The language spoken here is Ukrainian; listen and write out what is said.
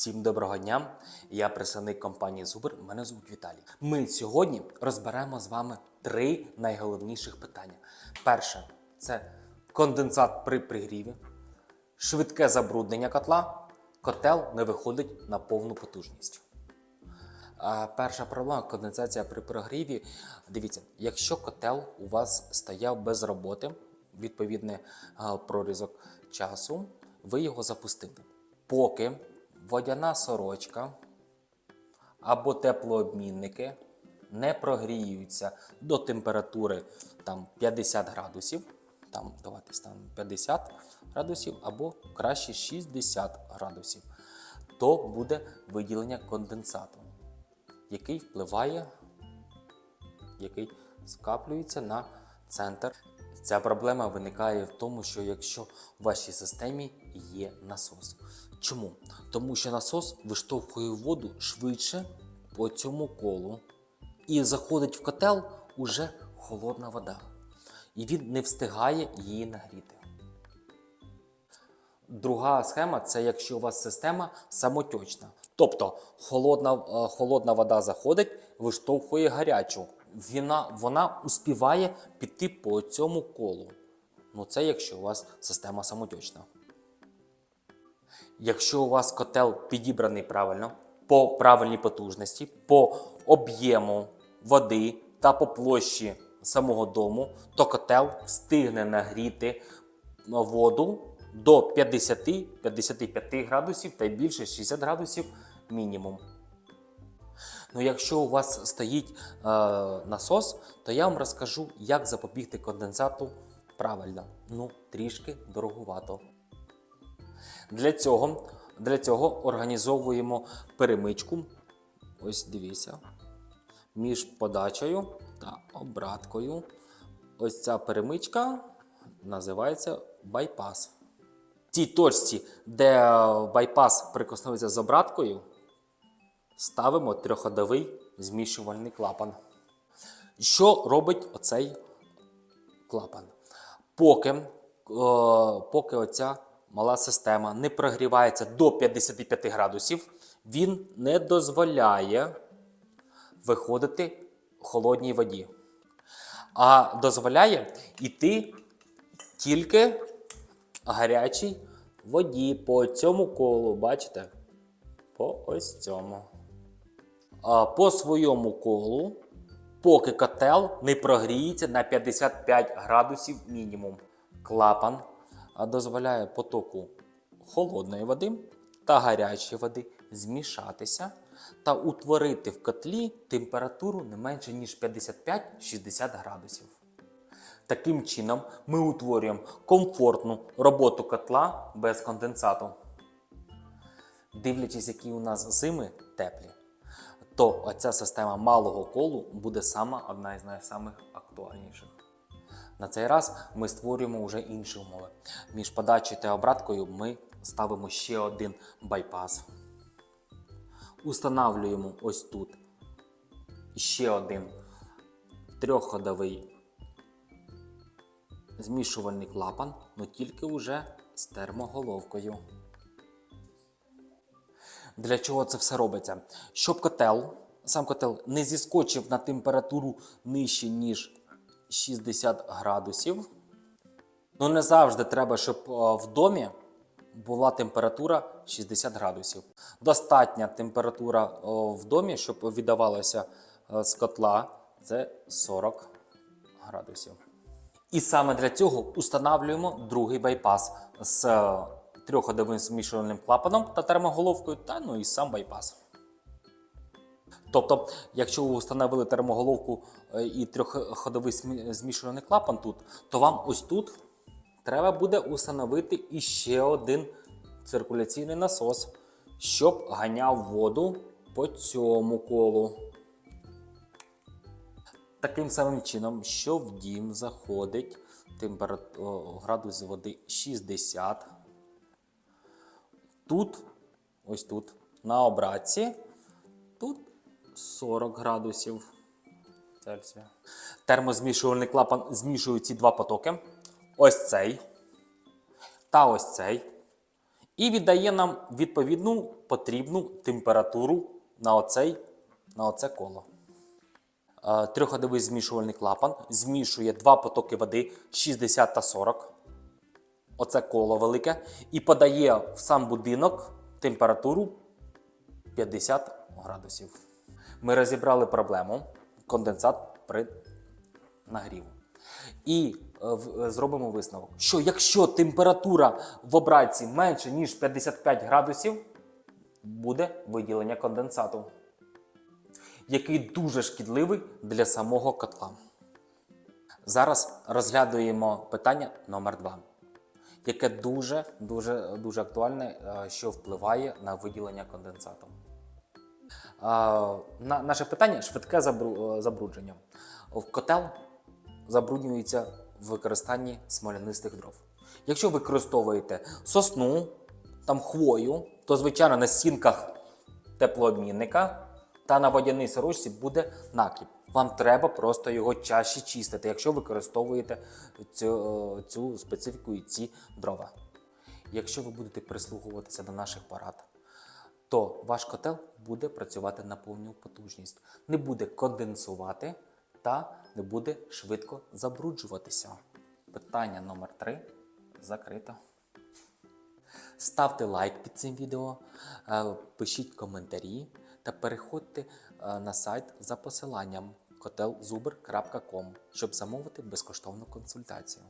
Всім доброго дня! Я представник компанії Зубр. Мене звуть Віталій. Ми сьогодні розберемо з вами три найголовніших питання. Перше це конденсат при пригріві, швидке забруднення котла, котел не виходить на повну потужність. Перша проблема конденсація при прогріві. Дивіться, якщо котел у вас стояв без роботи, відповідний прорізок часу, ви його запустили. Поки водяна сорочка або теплообмінники не прогріються до температури там, 50 градусів, там, давайте ставимо 50 градусів або краще 60 градусів, то буде виділення конденсату який впливає, який скаплюється на центр. Ця проблема виникає в тому, що якщо в вашій системі є насос. Чому? Тому що насос виштовхує воду швидше по цьому колу і заходить в котел уже холодна вода. І він не встигає її нагріти. Друга схема це якщо у вас система самотечна. Тобто холодна, е, холодна вода заходить, виштовхує гарячу. Вона, вона успіває піти по цьому колу. Ну це якщо у вас система самотечна. Якщо у вас котел підібраний правильно, по правильній потужності, по об'єму води та по площі самого дому, то котел встигне нагріти воду до 50-55 градусів та більше 60 градусів мінімум. Ну, якщо у вас стоїть е, насос, то я вам розкажу, як запобігти конденсату правильно. Ну, трішки дорогувато. Для цього, для цього організовуємо перемичку. Ось дивіться. Між подачею та обраткою. Ось ця перемичка називається байпас. В точці, де байпас прикоснується з обраткою, ставимо трьохходовий змішувальний клапан. Що робить оцей клапан? Поки, е, поки оця мала система не прогрівається до 55 градусів, він не дозволяє виходити холодній воді, а дозволяє йти тільки гарячій воді по цьому колу, бачите? По ось цьому. По своєму колу, поки котел не прогріється на 55 градусів мінімум. Клапан дозволяє потоку холодної води та гарячої води змішатися та утворити в котлі температуру не менше ніж 55-60 градусів. Таким чином, ми утворюємо комфортну роботу котла без конденсату. Дивлячись, які у нас зими теплі, то оця система малого колу буде сама одна із найсамих актуальніших. На цей раз ми створюємо вже інші умови. Між подачею та обраткою ми ставимо ще один байпас. Устанавлюємо ось тут ще один трьохходовий змішувальний клапан, але тільки вже з термоголовкою. Для чого це все робиться? Щоб котел, сам котел не зіскочив на температуру нижче, ніж 60 градусів. Ну, не завжди треба, щоб е, в домі була температура 60 градусів. Достатня температура е, в домі, щоб віддавалося е, з котла, це 40 градусів. І саме для цього установлюємо другий байпас з трьохходовим змішувальним клапаном та термоголовкою, та ну і сам байпас. Тобто, якщо ви встановили термоголовку е, і трьохходовий змішувальний клапан тут, то вам ось тут треба буде установити іще один циркуляційний насос, щоб ганяв воду по цьому колу. Таким самим чином, що в дім заходить температу- о, градус води 60. Тут, ось тут, на обратці, тут 40 градусів Цельсія. Термозмішувальний клапан змішує ці два потоки. Ось цей та ось цей. і віддає нам відповідну потрібну температуру на, оцей, на оце коло. Е, Трьохходовий змішувальний клапан змішує два потоки води 60 та 40. Оце коло велике, і подає в сам будинок температуру 50 градусів. Ми розібрали проблему конденсат при нагріву. І е, е, зробимо висновок, що якщо температура в обратці менше, ніж 55 градусів, буде виділення конденсату, який дуже шкідливий для самого котла. Зараз розглядуємо питання номер 2 яке дуже дуже дуже актуальне, е, що впливає на виділення конденсату. На, наше питання швидке е, забрудження. В котел забруднюється в використанні смолянистих дров. Якщо використовуєте сосну, там хвою, то звичайно на стінках теплообмінника та на водяній сорочці буде накліп. Вам треба просто його чаще чистити, якщо використовуєте цю, цю специфіку і ці дрова. Якщо ви будете прислуховуватися до наших порад, то ваш котел буде працювати на повну потужність, не буде конденсувати та не буде швидко забруджуватися. Питання номер 3 закрито. Ставте лайк під цим відео, е, пишіть коментарі та переходьте е, на сайт за посиланням hotelzuber.com, щоб замовити безкоштовну консультацію.